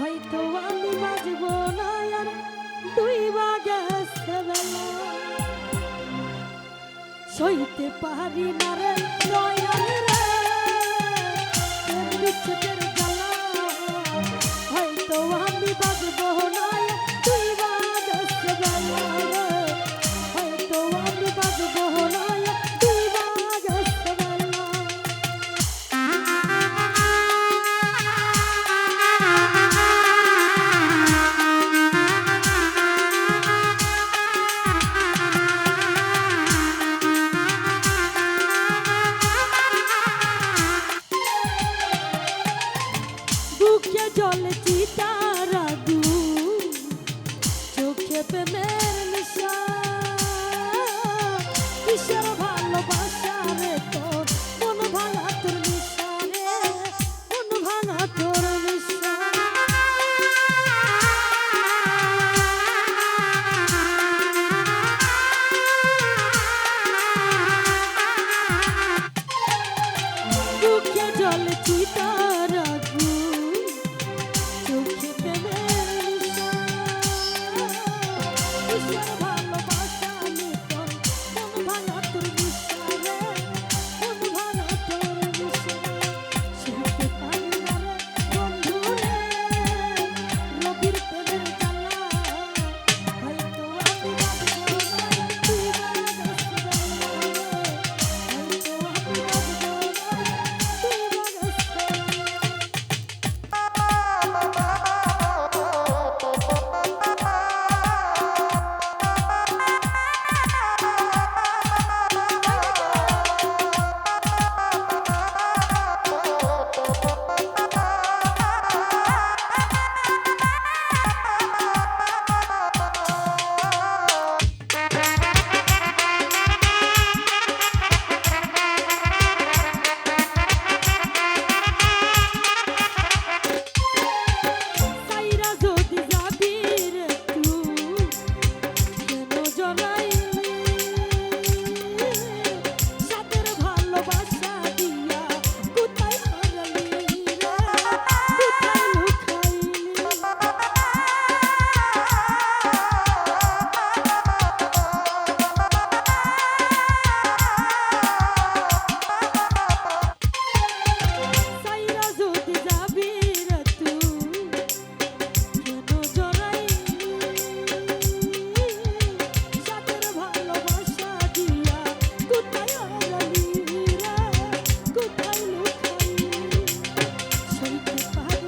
হয়তো আমি বাজব না আর দুই বাজে বেলা। সইতে পারি না রে নয়ন রে for me. Bye.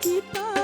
kita